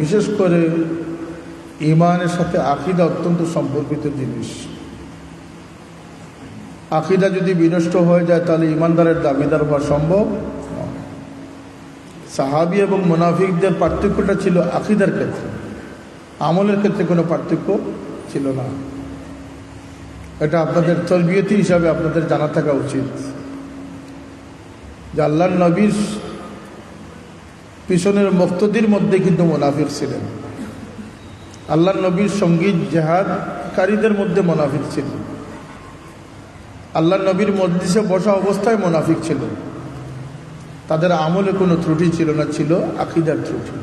বিশেষ করে ইমানের সাথে আকিদা অত্যন্ত সম্পর্কিত জিনিস। আকিদা যদি বিনষ্ট হয়ে যায়, তাহলে ইমানদারের দাবিদার হওয়া সম্ভব। সাহাবি এবং মুনাফিকদের পার্থক্যটা ছিল আকিদার ক্ষেত্রে। আমলের ক্ষেত্রে কোনো পার্থক্য ছিল না। এটা আপনাদের তরবিয়তি হিসাবে আপনাদের জানা থাকা উচিত। যে আল্লাহ নবীর পিছনের মক্তদির মধ্যে কিন্তু মোনাফিক ছিলেন। আল্লাহ নবীর সংগীত জেহাদকারীদের মধ্যে মোনাফিক ছিল। আল্লাহ নবীর মসজিদে বসা অবস্থায় মোনাফিক ছিল। তাদের আমলে কোনো ত্রুটি ছিল না, ছিল আকিদার ত্রুটি।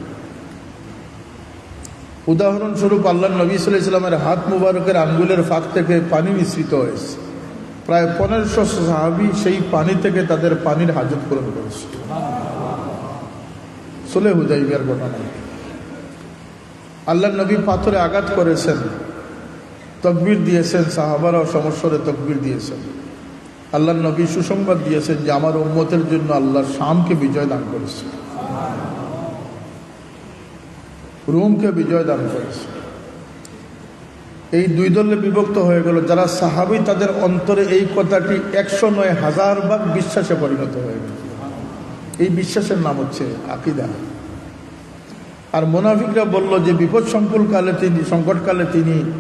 উদাহরণস্বরূপ আল্লাহ নবী সাল্লাহ ইসলামের হাত মুবারকের আঙ্গুলের ফাঁক থেকে পানি মিশ্রিত হয়েছে। প্রায় পনেরোশো সাহাবি সেই পানি থেকে তাদের পানির হাজত পূরণ করেছে। সোলে হুদাইবিয়ার ঘটনা। আল্লাহ নবী পাথরে আঘাত করেছেন, তকবির দিয়েছেন, সাহাবারাও সমস্যরে তকবির দিয়েছেন। আল্লাহ নবী সুসংবাদ দিয়েছেন যে আমার উম্মতের জন্য আল্লাহ শামকে বিজয় দান করেছে। রুমকে বিজয় দান করেছে। এই দুই দলে বিভক্ত হয়ে গেল। যারা সাহাবি, তাদের অন্তরে এই কথাটি একশো নয় হাজার ভাগ বিশ্বাসে পরিণত হয়ে গেল। এই বিশ্বাসের নাম হচ্ছে আকিদা। আর মোনাফিকরা বলল যে বিপদ সংকুলকালে তিনি, সংকটকালে তিনি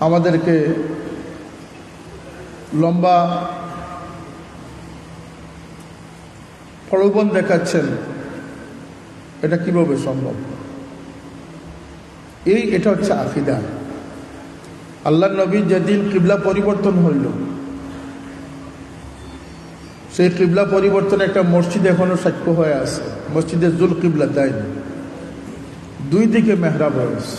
আমাদেরকে লম্বা প্রলোভন দেখাচ্ছেন। এটা কীভাবে সম্ভব? এই, এটা হচ্ছে আকিদা। আল্লাহ নবী যেদিন কিবলা পরিবর্তন হইল সেই কিবলা পরিবর্তনে একটা মসজিদ এখনও সাক্ষ্য হয়ে আছে। মসজিদে জুল কিবলা দেয়নি। দুই দিকে মেহরাব হয়েছে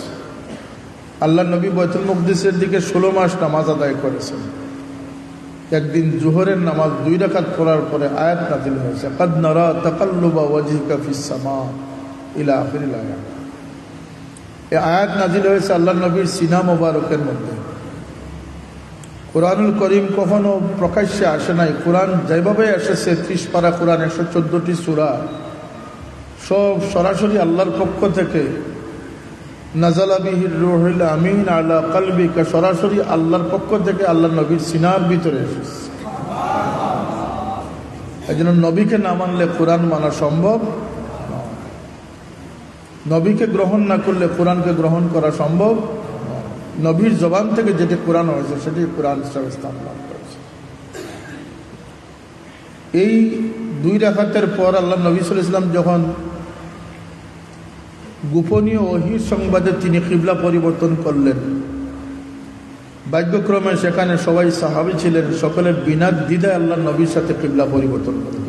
আল্লাহ নবী বৈতুল মুকদিসের দিকে ষোলো মাস নামাজ আদায় করেছেন। একদিন জোহরের নামাজ দুই রাকাত পড়ার পরে আয়াত নাজিল হয়েছে। কদ নরা তাকাল্লুবা ওয়াজিকা ফিস সামা ইলা আখিরিল আয়াত। এই আয়াত নাজিল হয়েছে আল্লাহ নবীর সিনা মোবারকের মধ্যে। কোরআনুল করিম কখনো প্রকাশ্যে আসে নাই কোরআন যেভাবে এসেছে ত্রিশ পারা কোরআন, একশো চোদ্দটি সুরা, সব সরাসরি আল্লাহর পক্ষ থেকে নাজালাবিহির রুহুল আমিন আল্লাহ কালবিকা, সরাসরি আল্লাহর পক্ষ থেকে আল্লাহ নবীর সিনার ভিতরে এসেছে এই জন্য নবীকে না মানলে কোরআন মানা সম্ভব নবীকে গ্রহণ না করলে কোরআনকে গ্রহণ করা সম্ভব। নবীর জবান থেকে যেটি কোরআন হয়েছে, সেটি কোরআন হিসাবে স্থান লাভ করেছে। এই দুই রাখাতের পর আল্লাহ নবী সাল ইসলাম যখন গোপনীয় অহির সংবাদে তিনি কিবলা পরিবর্তন করলেন ভাগ্যক্রমে সেখানে সবাই সাহাবি ছিলেন, সকলের বিনা দ্বিধায় আল্লাহ নবীর সাথে কিবলা পরিবর্তন করলেন।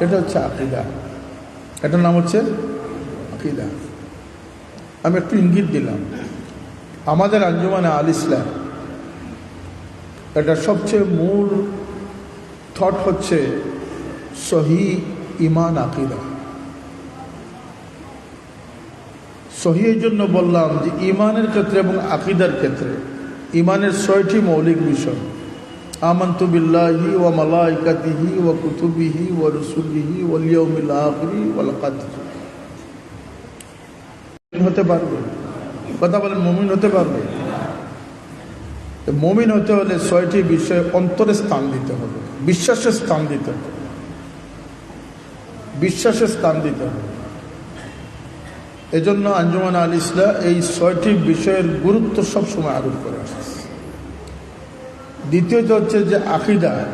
এটা হচ্ছে আকিদা। এটার নাম হচ্ছে আকিদা। আমি একটু ইঙ্গিত দিলাম। আমাদের আঞ্জুমানে আল ইসলাম। এটা সবচেয়ে মূল থট হচ্ছে সহি ইমান আকিদা। সহি এই জন্য বললাম যে ইমানের ক্ষেত্রে এবং আকিদার ক্ষেত্রে ইমানের ছয়টি মৌলিক বিষয়। আমন্তু বিল্লাহি ওয়া মালাইকাতিহি ও কুতুবিহি ও রসুলিহি ওয়াল ইয়াউমিল আখিরি কদর। হতে পারবে। কথা বলেন, মমিন হতে পারবে? মমিন হতে হলে ছয়টি বিষয়ে অন্তরে স্থান দিতে হবে। বিশ্বাসের স্থান দিতে হবে। বিশ্বাসের স্থান দিতে হবে। এজন্য আঞ্জুমান আল ইসলা এই ছয়টি বিষয়ের গুরুত্ব সবসময় আরোপ করে আসছে। দ্বিতীয়ত হচ্ছে যে আকিদা।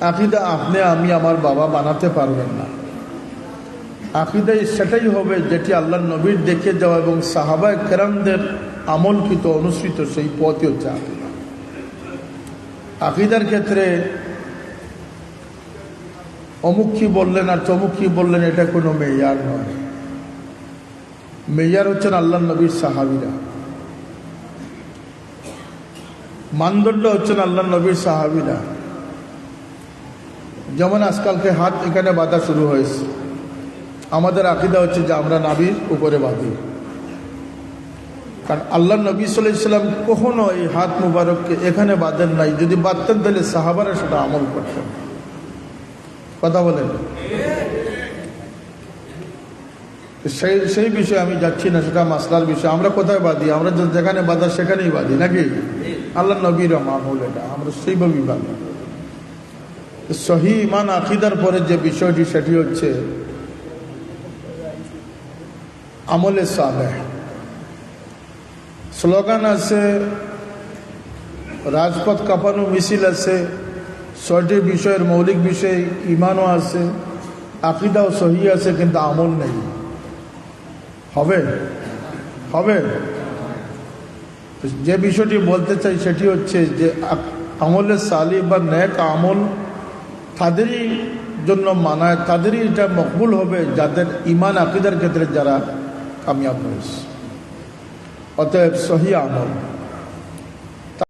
আকিদা আপনি, আমি, আমার বাবা বানাতে পারবেন না। আকিদাই সেটাই হবে যেটি আল্লাহ নবীর দেখে যাওয়া এবং সাহাবায় কেরামদের আমলকৃত অনুসৃত সেই পথই হচ্ছে আকিদা। আকিদার ক্ষেত্রে অমুক কি বললেন আর তমুক কি বললেন, এটা কোনো মেয়ার নয়। মেয়ার হচ্ছেন আল্লাহ নবীর সাহাবিরা। মানদণ্ড হচ্ছেন আল্লাহ নবীর সাহাবিরা। যেমন আজকালকে হাত এখানে বাঁধা শুরু হয়েছে। আমাদের আকিদা হচ্ছে যে আমরা নাবির উপরে বাঁধি। কারণ আল্লাহ নবী সাল্লাম কখনো এই হাত মুবারককে এখানে বাঁধেন নাই। যদি বাঁধতেন তাহলে সাহাবারা সেটা আমল করতেন। কথা বলেন। সেই সেই বিষয়ে আমি যাচ্ছি না, সেটা মাসলার বিষয়। আমরা কোথায় বাঁধি? আমরা যেখানে বাঁধা সেখানেই বাঁধি, নাকি? আল্লাহ নবীর আমল এটা। আমরা সেইভাবেই বাঁধি। সহি ইমান আকিদার পরে যে বিষয়টি, সেটি হচ্ছে আমলে সালেহ স্লোগান আছে, রাজপথ কাঁপানো মিছিল আছে, ছয়টি বিষয়ের মৌলিক বিষয়, ইমানও আছে, আকিদাও সহি আছে, কিন্তু আমল নেই। হবে? হবে? যে বিষয়টি বলতে চাই সেটি হচ্ছে যে আমলে সালি বা ন্যাক আমল তাদেরই জন্য মানায়, তাদেরই এটা মকবুল হবে যাদের ইমান, আকিদার ক্ষেত্রে যারা কামিয়াব হয়েছে অতএব সহি আমল